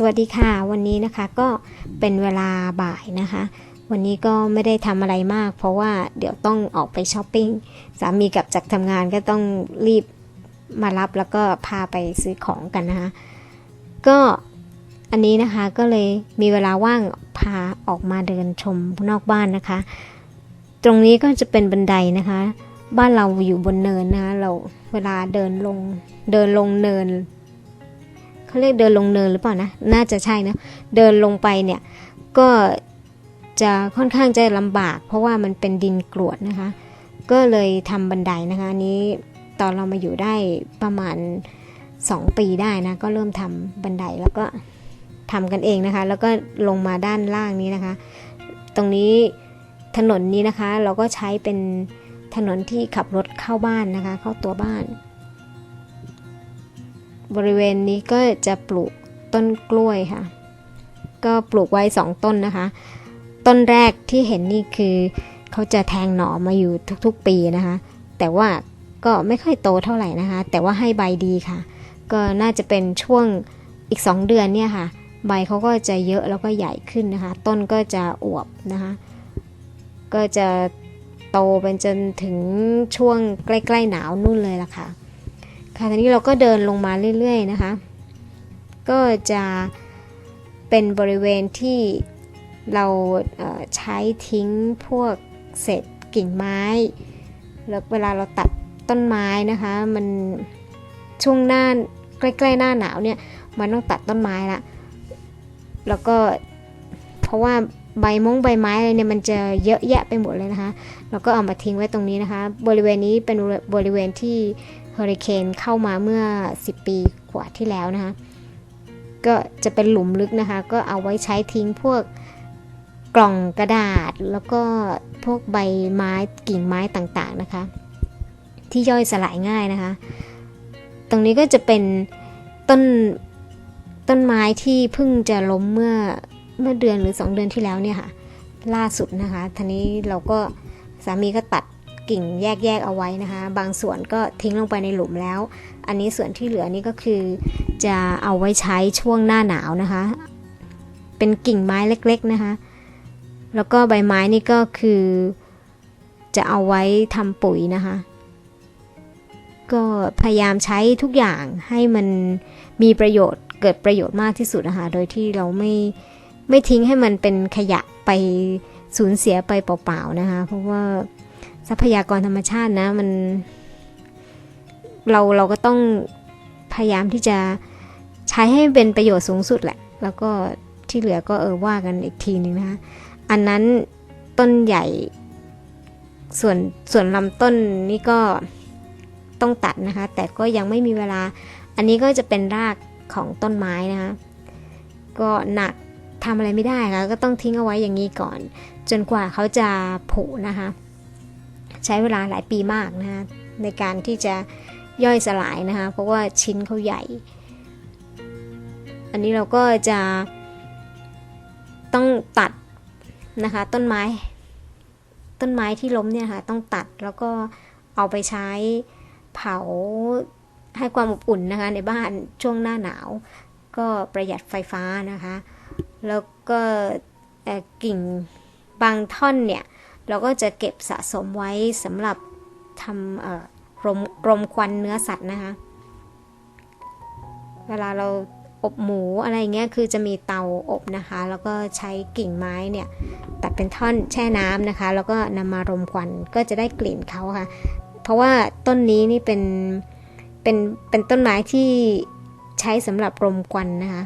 สวัสดีค่ะวันนี้นะคะก็เป็นเวลาบ่ายนะคะ วันนี้ก็ไม่ได้ทำอะไรมาก เพราะว่าเดี๋ยวต้องออกไปช้อปปิ้งสามีกลับจากทำงานก็ต้องรีบมารับแล้วก็พาไปซื้อของกันนะคะก็อันนี้นะคะก็เลยมีเวลาว่างพาออกมาเดินชมนอกบ้านนะคะ ตรงนี้ก็จะเป็นบันไดนะคะ บ้านเราอยู่บนเนินนะคะเราเวลาเดินลงเดินลงเนิน เขาเรียกเดินลงเนินหรือเปล่านะ น่าจะใช่นะ เดินลงไปเนี่ย ก็จะค่อนข้างจะลำบาก เพราะว่ามันเป็นดินกรวดนะคะ ก็เลยทำบันไดนะคะอันนี้ตอนเรามาอยู่ได้ประมาณ 2 ปีได้นะ ก็เริ่มทำบันไดแล้วก็ทำกันเองนะคะ แล้วก็ลงมาด้านล่างนี้นะคะ ตรงนี้ถนนนี้นะคะ เราก็ใช้เป็นถนนที่ขับรถเข้าบ้านนะคะ เข้าตัวบ้าน บริเวณนี้ก็จะปลูกต้นกล้วยค่ะ ก็ปลูกไว้สองต้นนะคะ ต้นแรกที่เห็นนี่คือเขาจะแทงหน่อมาอยู่ทุกๆปีนะคะ แต่ว่าก็ไม่ค่อยโตเท่าไหร่นะคะ แต่ว่าให้ใบดีค่ะ ก็น่าจะเป็นช่วงอีก 2 เดือนเนี่ยค่ะ ใบเขาก็จะเยอะแล้วก็ใหญ่ขึ้นนะคะ ต้นก็จะอวบนะคะ ก็จะโตเป็นจนถึงช่วงใกล้ ๆ หนาวนู่นเลยล่ะค่ะ ค่ะทีนี้เราก็เดินลงมาเรื่อยๆนะคะ ก็จะเป็นบริเวณที่เราใช้ทิ้งพวกเศษกิ่งไม้ แล้วเวลาเราตัดต้นไม้นะคะ มันช่วงหน้าใกล้ๆหน้าหนาวเนี่ยมันต้องตัดต้นไม้ละแล้วก็เพราะว่าใบมงใบไม้อะไรเนี่ยมันจะเยอะแยะไปหมดเลยนะคะ แล้วก็เอามาทิ้งไว้ตรงนี้นะคะ บริเวณนี้เป็นบริเวณที่ เฮอริเคนเข้ามาเมื่อ 10 ปีกว่าที่แล้วนะคะก็จะเป็นหลุมลึกนะคะ ก็เอาไว้ใช้ทิ้งพวกกล่องกระดาษ แล้วก็พวกใบไม้กิ่งไม้ต่างๆนะคะ ที่ย่อยสลายง่ายนะคะ ตรงนี้ก็จะเป็นต้นต้นไม้ที่เพิ่งจะล้มเมื่อเมื่อเดือนหรือ 2 เดือนที่แล้วเนี่ยค่ะ ล่าสุดนะคะทีนี้เราก็สามีก็ตัด กิ่งแยกๆเอาไว้นะคะ บางส่วนก็ทิ้งลงไปในหลุมแล้ว อันนี้ส่วนที่เหลือนี่ก็คือจะเอาไว้ใช้ช่วงหน้าหนาวนะคะ เป็นกิ่งไม้เล็กๆนะคะ แล้วก็ใบไม้นี่ก็คือจะเอาไว้ทำปุ๋ยนะคะ ก็พยายามใช้ทุกอย่างให้มันมีประโยชน์เกิดประโยชน์มากที่สุดนะคะ โดยที่เราไม่ไม่ทิ้งให้มันเป็นขยะไปสูญเสียไปเปล่าๆนะคะ เพราะว่า ทรัพยากรธรรมชาตินะมันเราเราก็ต้องพยายามที่จะใช้ให้เป็นประโยชน์สูงสุดแหละ แล้วก็ที่เหลือก็เออว่ากันอีกทีหนึ่งนะคะอันนั้นต้นใหญ่ส่วนส่วนลำต้นนี่ก็ต้องตัดนะคะ แต่ก็ยังไม่มีเวลา อันนี้ก็จะเป็นรากของต้นไม้นะคะ ก็หนักทำอะไรไม่ได้ค่ะก็ต้องทิ้งเอาไว้อย่างนี้ก่อน จนกว่าเขาจะผุนะคะ ใช้เวลาหลายปีมากนะคะในการที่จะย่อยสลายนะคะ เพราะว่าชิ้นเขาใหญ่ อันนี้เราก็จะต้องตัดนะคะต้นไม้ ต้นไม้ที่ล้มเนี่ยค่ะต้องตัดแล้วก็เอาไปใช้เผาให้ความอบอุ่นนะคะในบ้านช่วงหน้าหนาว ก็ประหยัดไฟฟ้านะคะ แล้วก็กิ่งบางท่อนเนี่ย เราก็จะเก็บสะสมไว้สำหรับทำรมรมควันเนื้อสัตว์นะคะ เวลาเราอบหมูอะไรเงี้ยคือจะมีเตาอบนะคะ แล้วก็ใช้กิ่งไม้เนี่ยตัดเป็นท่อนแช่น้ำนะคะ แล้วก็นำมารมควันก็จะได้กลิ่นเขาค่ะ เพราะว่าต้นนี้นี่เป็นเป็นเป็นต้นไม้ที่ใช้สำหรับรมควันนะคะ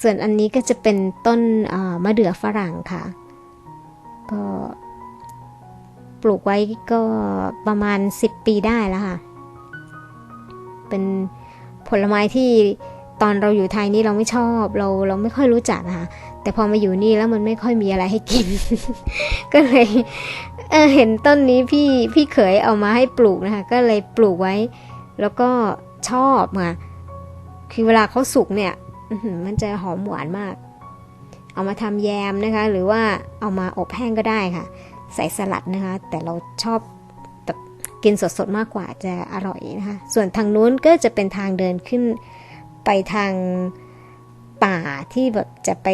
ส่วนอันนี้ก็จะเป็นต้นมะเดื่อฝรั่งค่ะ ก็ปลูกไว้ก็ประมาณ 10 ปีได้แล้วค่ะ เป็นผลไม้ที่ตอนเราอยู่ไทยนี่เราไม่ชอบเราเราไม่ค่อยรู้จักค่ะ แต่พอมาอยู่นี่แล้วมันไม่ค่อยมีอะไรให้กิน ก็เลยเเห็นต้นนี้พี่พี่เขยเอามาให้ปลูกนะคะ ก็เลยปลูกไว้ แล้วก็ชอบค่ะคือเวลาเขาสุกเนี่ยมันจะหอมหวานมาก เอามาทำแยมนะคะ หรือว่าเอามาอบแห้งก็ได้ค่ะ ใส่สลัดนะคะ แต่เราชอบกินสดๆมากกว่าจะอร่อยนะคะ ส่วนทางนู้นก็จะเป็นทางเดินขึ้นไปทางป่าที่แบบจะไป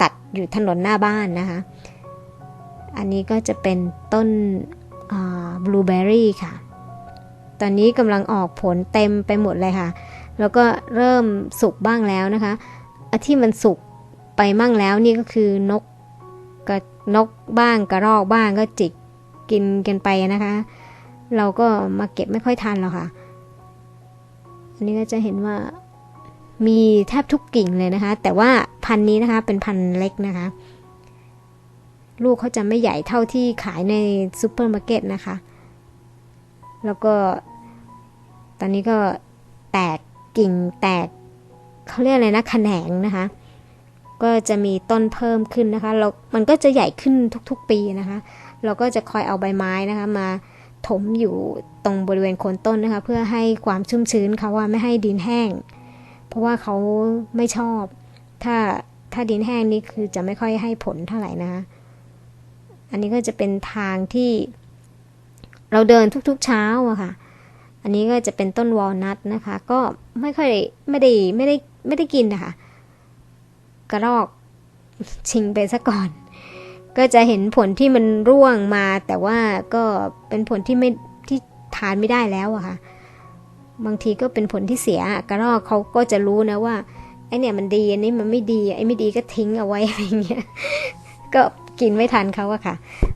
ตัดอยู่ถนนหน้าบ้านนะคะ อันนี้ก็จะเป็นต้นบลูเบอร์รี่ค่ะ ตอนนี้กำลังออกผลเต็มไปหมดเลยค่ะ แล้วก็เริ่มสุกบ้างแล้วนะคะ ที่มันสุก ไปมั่งแล้วนี่ก็คือนกกระนกบ้างกระรอกบ้างก็จิกกินกันไปนะคะ เราก็มาเก็บไม่ค่อยทันหรอกค่ะ อันนี้ก็จะเห็นว่ามีแทบทุกกิ่งเลยนะคะ แต่ว่าพันนี้นะคะเป็นพันเล็กนะคะ ลูกเขาจะไม่ใหญ่เท่าที่ขายในซูเปอร์มาร์เก็ตนะคะ แล้วก็ ตอนนี้ก็แตกกิ่งแตกเขาเรียกอะไรนะแขนงนะคะ ก็จะมีต้นเพิ่มขึ้นนะคะเรามันก็จะใหญ่ขึ้นทุกๆปีนะคะ เราก็จะคอยเอาใบไม้นะคะมาถมอยู่ตรงบริเวณโคนต้นนะคะ เพื่อให้ความชุ่มชื้นเขาว่าไม่ให้ดินแห้ง เพราะว่าเขาไม่ชอบ ถ้าถ้าดินแห้งนี่คือจะไม่ค่อยให้ผลเท่าไหร่นะคะ อันนี้ก็จะเป็นทางที่ เราเดินทุกๆเช้าอะค่ะ อันนี้ก็จะเป็นต้นวอลนัทนะคะ ก็ไม่ค่อยไม่ได้ไม่ได้ไม่ได้กินนะคะ กระรอกชิงไปซะก่อน ก็จะเห็นผลที่มันร่วงมา แต่ว่าก็เป็นผลที่ไม่ที่ทานไม่ได้แล้วอะค่ะ บางทีก็เป็นผลที่เสียกระรอกเขาก็จะรู้นะว่าไอเนี่ยมันดีอันนี้มันไม่ดีไอไม่ดีก็ทิ้งเอาไว้อะไรเงี้ยก็กินไม่ทันเขาอะค่ะ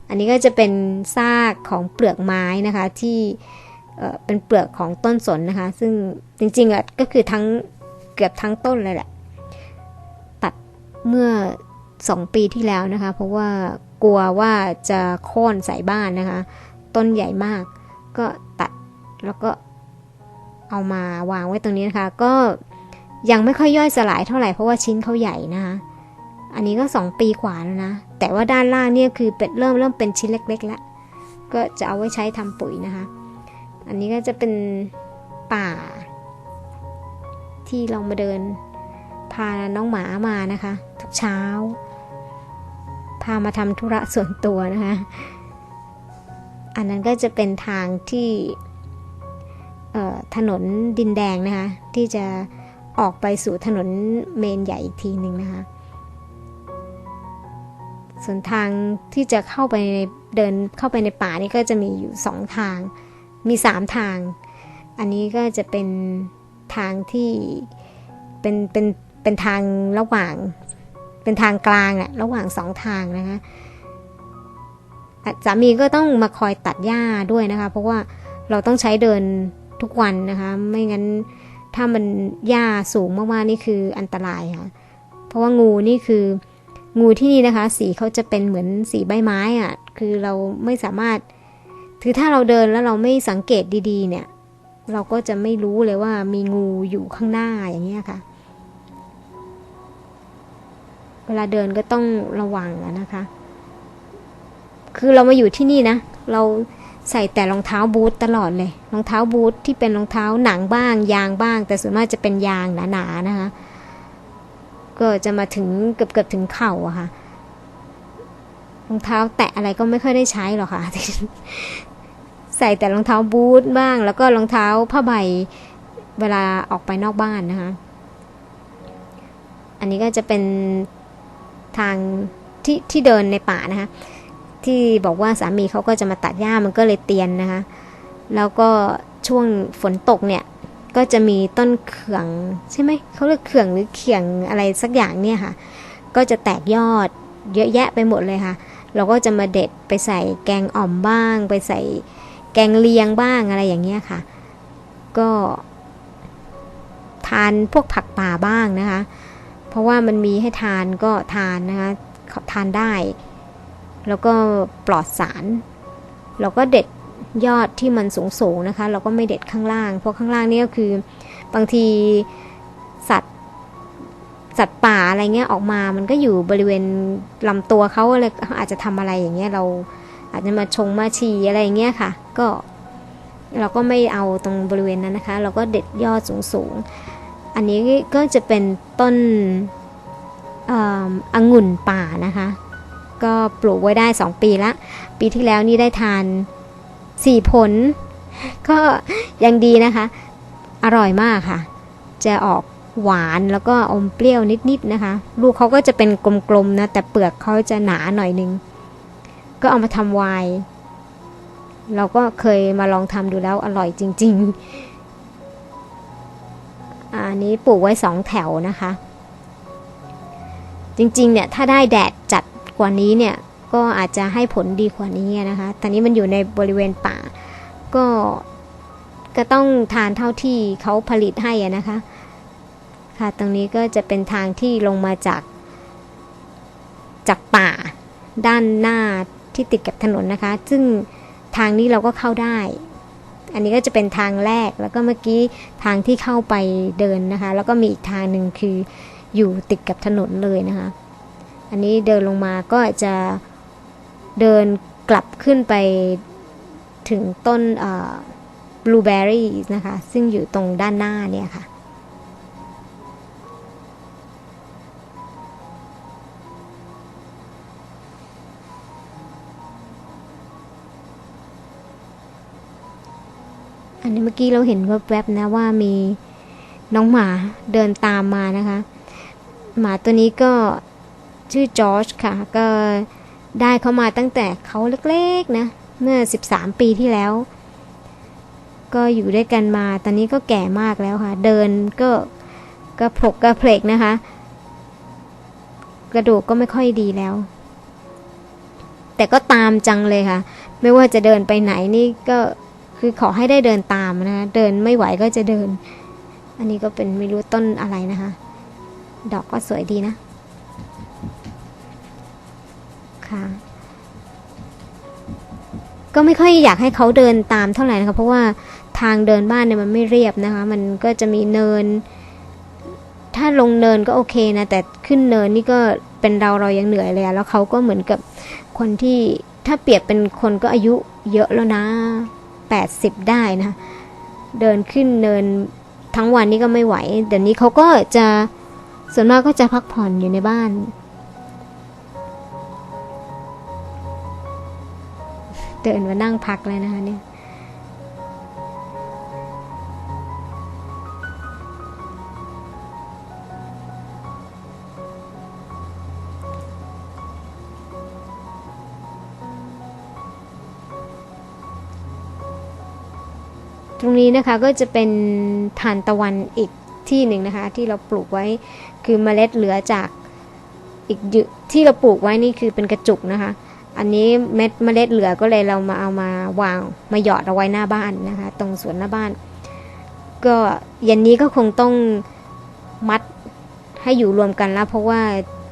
อันนี้ก็จะเป็นซากของเปลือกไม้นะคะที่เป็นเปลือกของต้นสนนะคะ ซึ่งจริงๆอะก็คือทั้งเกือบทั้งต้นเลยแหละ เมื่อสองปีที่แล้วนะคะ เพราะว่ากลัวว่าจะโค่นใส่บ้านนะคะ ต้นใหญ่มาก ก็ตัดแล้วก็เอามาวางไว้ตรงนี้นะคะ ก็ยังไม่ค่อยย่อยสลายเท่าไหร่เพราะว่าชิ้นเขาใหญ่นะคะ อันนี้ก็สองปีกว่าแล้วนะ แต่ว่าด้านล่างเนี่ยคือเป็นเริ่มเริ่มเป็นชิ้นเล็กๆแล้ว ก็จะเอาไว้ใช้ทำปุ๋ยนะคะ อันนี้ก็จะเป็นป่า ที่เรามาเดินพาน้องหมามานะคะ เช้า พามาทำธุระส่วนตัวนะคะ อันนั้นก็จะเป็นทางที่ถนนดินแดงนะคะ ที่จะออกไปสู่ถนนเมนใหญ่อีกทีหนึ่งนะคะ ส่วนทางที่จะเข้าไปเดินเข้าไปในป่านี่ก็จะมีอยู่สองทาง มีสามทาง อันนี้ก็จะเป็นทางที่เป็นเป็นเป็นทางระหว่าง เป็นทางกลางอะระหว่างสองทางนะคะสามีก็ต้องมาคอยตัดหญ้าด้วยนะคะ เพราะว่าเราต้องใช้เดินทุกวันนะคะ ไม่งั้นถ้ามันหญ้าสูงมากๆนี่คืออันตรายค่ะ เพราะว่างูนี่คืองูที่นี่นะคะ สีเขาจะเป็นเหมือนสีใบไม้อะ่ะคือเราไม่สามารถคือถ้าเราเดินแล้วเราไม่สังเกตดีๆ เนี่ย เราก็จะไม่รู้เลยว่ามีงูอยู่ข้างหน้าอย่างเงี้ยค่ะ เวลาเดินก็ต้องระวังนะคะ คือเรามาอยู่ที่นี่นะ เราใส่แต่รองเท้าบูทตลอดเลย รองเท้าบูทที่เป็นรองเท้าหนังบ้าง ยางบ้าง แต่ส่วนมากจะเป็นยางหนาๆนะคะ ก็จะมาถึงเกือบเกือบถึงเข่าอะค่ะ รองเท้าแตะอะไรก็ไม่ค่อยได้ใช้หรอกค่ะ ใส่แต่รองเท้าบูทบ้าง แล้วก็รองเท้าผ้าใบเวลาออกไปนอกบ้านนะคะ อันนี้ก็จะเป็น ทางที่ที่เดินในป่านะคะ ที่บอกว่าสามีเขาก็จะมาตัดหญ้ามันก็เลยเตียนนะคะ แล้วก็ช่วงฝนตกเนี่ยก็จะมีต้นเขื่องใช่ไหมเขาเรียกเขื่องหรือเขียงอะไรสักอย่างเนี่ยค่ะ ก็จะแตกยอดเยอะแยะไปหมดเลยค่ะ เราก็จะมาเด็ดไปใส่แกงอ่อมบ้าง ไปใส่แกงเลียงบ้างอะไรอย่างเงี้ยค่ะ ก็ ทานพวกผักป่าบ้างนะคะ ราะว่ามันมีให้ทานก็ทานนะคะทานได้ แล้วก็ปลอดสาร เราก็เด็ดยอดที่มันสูงๆนะคะ เราก็ไม่เด็ดข้างล่าง เพราะข้างล่างนี่ก็คือบางทีสัตว์สัตว์ป่าอะไรเงี้ยออกมา มันก็อยู่บริเวณลำตัวเขาเลยอาจจะทำอะไรอย่างเงี้ยเราอาจจะมาชงมาชีอะไรอย่างเงี้ยค่ะ ก็เราก็ไม่เอาตรงบริเวณนั้นนะคะ เราก็เด็ดยอดสูงๆ อันนี้ก็จะเป็นต้นองุ่นป่านะคะ ก็ปลูกไว้ได้ 2 ปีละ ปีที่แล้วนี่ได้ทาน 4 ผล ก็ยังดีนะคะ อร่อยมากค่ะ จะออกหวานแล้วก็อมเปรี้ยวนิดๆนะคะ ลูกเขาก็จะเป็นกลมๆนะ แต่เปลือกเขาจะหนาหน่อยนึง ก็เอามาทำไวน์เราก็เคยมาลองทำดูแล้วอร่อยจริง ๆ นนี้ปลูกไว้สองแถวนะคะ จริงๆเนี่ยถ้าได้แดดจัดกว่านี้เนี่ยก็อาจจะให้ผลดีกว่านี้นะคะตอนนี้มันอยู่ในบริเวณป่า ก็ก็ต้องทานเท่าที่เขาผลิตให้นะคะ ค่ะตรงนี้ก็จะเป็นทางที่ลงมาจาก จากป่า ด้านหน้าที่ติดกับถนนนะคะ ซึ่งทางนี้เราก็เข้าได้ อันนี้ก็จะเป็นทางแรกแล้วก็เมื่อกี้ทางที่เข้าไปเดินนะคะ แล้วก็มีอีกทางหนึ่งคืออยู่ติดกับถนนเลยนะคะ อันนี้เดินลงมาก็จะเดินกลับขึ้นไปถึงต้นบลูเบอร์รี่นะคะ ซึ่งอยู่ตรงด้านหน้าเนี่ยค่ะ กี้เราเห็นแวบๆนะว่ามีน้องหมาเดินตามมานะคะ หมาตัวนี้ก็ชื่อจอร์จค่ะ ก็ได้เข้ามาตั้งแต่เขาเล็กๆนะ เมื่อ 13 ปีที่แล้ว ก็อยู่ด้วยกันมา ตอนนี้ก็แก่มากแล้วค่ะ เดินก็กระพกกระเพลกนะคะ กระดูกก็ไม่ค่อยดีแล้ว แต่ก็ตามจังเลยค่ะ ไม่ว่าจะเดินไปไหนนี่ก็ คือขอให้ได้เดินตามนะเดินไม่ไหวก็จะเดิน อันนี้ก็เป็นไม่รู้ต้นอะไรนะคะ ดอกก็สวยดีนะ ค่ะ ก็ไม่ค่อยอยากให้เขาเดินตามเท่าไหร่นะคะเพราะว่าทางเดินบ้านเนี่ยมันไม่เรียบนะคะ มันก็จะมีเนิน ถ้าลงเนินก็โอเคนะ แต่ขึ้นเนินนี่ก็เป็นเราเรายังเหนื่อยเลยแล้วเขาก็เหมือนกับคนที่ถ้าเปรียบเป็นคนก็อายุเยอะแล้วนะ 80 ได้นะเดินขึ้นเนินทั้งวันนี้ก็ไม่ไหว เดี๋ยวนี้เขาก็จะส่วนมากก็จะพักผ่อนอยู่ในบ้าน เดินมานั่งพักเลยนะคะเนี่ย นี้นะคะก็จะเป็นทานตะวันอีกที่หนึ่งนะคะ ที่เราปลูกไว้คือเมล็ดเหลือจากอีกที่เราปลูกไว้นี่คือเป็นกระจุกนะคะ อันนี้เม็ดเมล็ดเหลือก็เลยเรามาเอามาวางมาหยอดเอาไว้หน้าบ้านนะคะ ตรงสวนหน้าบ้าน ก็เย็นนี้ก็คงต้องมัดให้อยู่รวมกันแล้ว เพราะว่า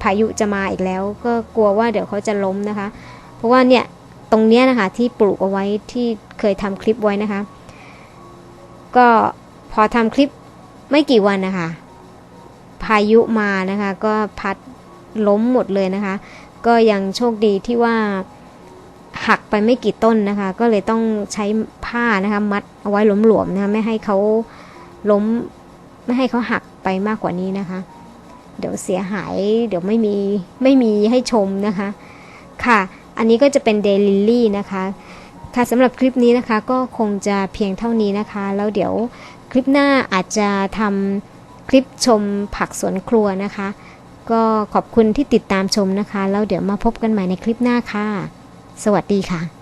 พายุจะมาอีกแล้ว ก็กลัวว่าเดี๋ยวเขาจะล้มนะคะ เพราะว่าเนี่ยตรงเนี้ยนะคะที่ปลูกเอาไว้ที่เคยทำคลิปไว้นะคะ ก็พอทำคลิปไม่กี่วันนะคะ พายุมานะคะ ก็พัดล้มหมดเลยนะคะ ก็ยังโชคดีที่ว่าหักไปไม่กี่ต้นนะคะ ก็เลยต้องใช้ผ้านะคะ มัดเอาไว้หลวมๆนะคะไม่ให้เขาล้ม ไม่ให้เขาหักไปมากกว่านี้นะคะ เดี๋ยวเสียหายเดี๋ยวไม่มีไม่มีให้ชมนะคะ ค่ะ อันนี้ก็จะเป็นเดลิลี่นะคะ ค่ะสำหรับคลิปนี้นะคะก็คงจะเพียงเท่านี้นะคะ แล้วเดี๋ยวคลิปหน้าอาจจะทำคลิปชมผักสวนครัวนะคะ ก็ขอบคุณที่ติดตามชมนะคะ แล้วเดี๋ยวมาพบกันใหม่ในคลิปหน้าค่ะ สวัสดีค่ะ